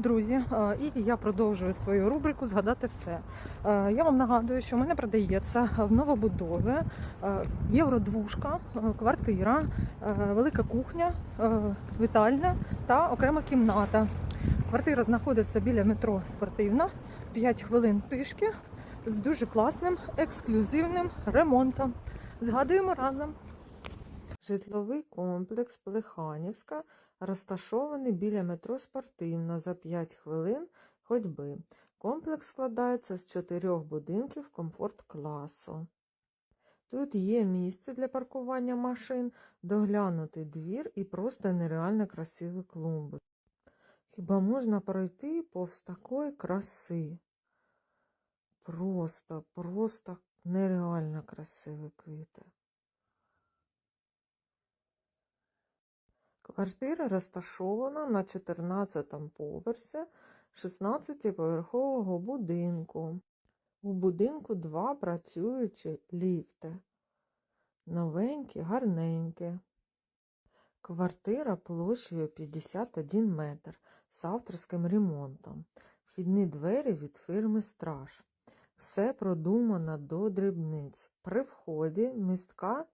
друзі, е, і я продовжую свою рубрику Згадати все. Е, Я вам нагадую, що в мене продається в новобудові е, євродвушка, квартира, велика кухня, вітальня та окрема кімната. Квартира знаходиться біля метро спортивна, 5 хвилин пішки з дуже класним ексклюзивним ремонтом. Згадуємо разом. Житловий комплекс Плеханівська розташований біля метро Спортивна за 5 хвилин ходьби. Комплекс складається з чотирьох будинків комфорт-класу. Тут є місце для паркування машин, доглянутий двір і просто нереально красиві клумби. Хіба можна пройти повз такої краси? Просто, просто нереально красиві квіти. Квартира розташована на 14 поверсі 16-поверхового будинку. У будинку два працюючі ліфти. Новенькі, гарненькі. Квартира площею 51 метр з авторським ремонтом. Вхідні двері від фірми Страж. Все продумано до дрібниць. При вході містка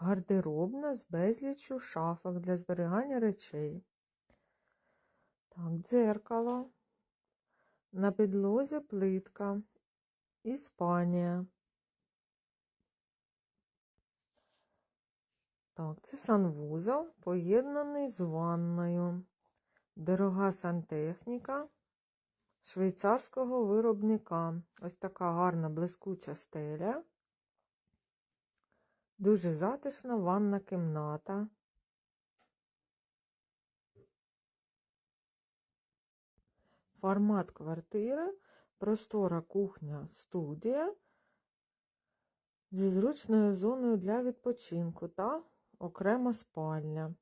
гардеробна з безліччю шафок для зберігання речей. Так, дзеркало. На підлозі плитка. Іспанія. Так, це санвузол, поєднаний з ванною. Дорога сантехніка швейцарського виробника. Ось така гарна блискуча стеля. Дуже затишна ванна кімната. Формат квартири, простора кухня, студія зі зручною зоною для відпочинку та окрема спальня.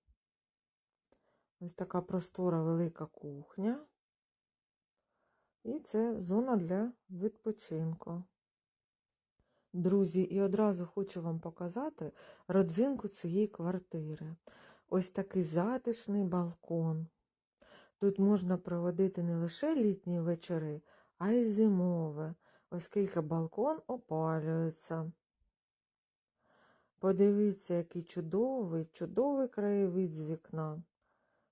Ось така простора велика кухня. І це зона для відпочинку. Друзі, і одразу хочу вам показати родзинку цієї квартири. Ось такий затишний балкон. Тут можна проводити не лише літні вечори, а й зимове, оскільки балкон опалюється. Подивіться, який чудовий, чудовий краєвид з вікна.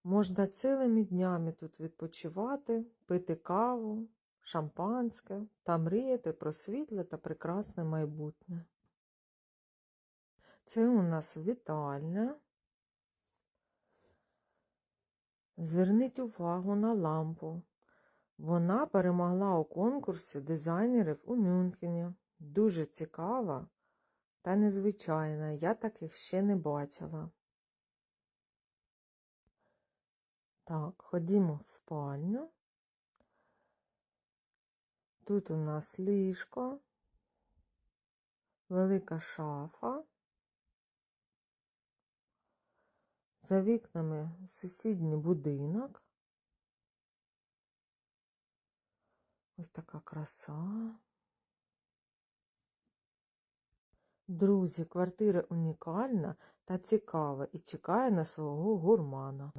Можна цілими днями тут відпочивати, пити каву, шампанське та мріяти про світле та прекрасне майбутнє. Це у нас вітальня. Зверніть увагу на лампу. Вона перемогла у конкурсі дизайнерів у Мюнхені. Дуже цікава та незвичайна. Я таких ще не бачила. Так, ходімо в спальню. Тут у нас ліжко, велика шафа. За вікнами сусідній будинок. Ось така краса. Друзі, квартира унікальна та цікава і чекає на свого гурмана.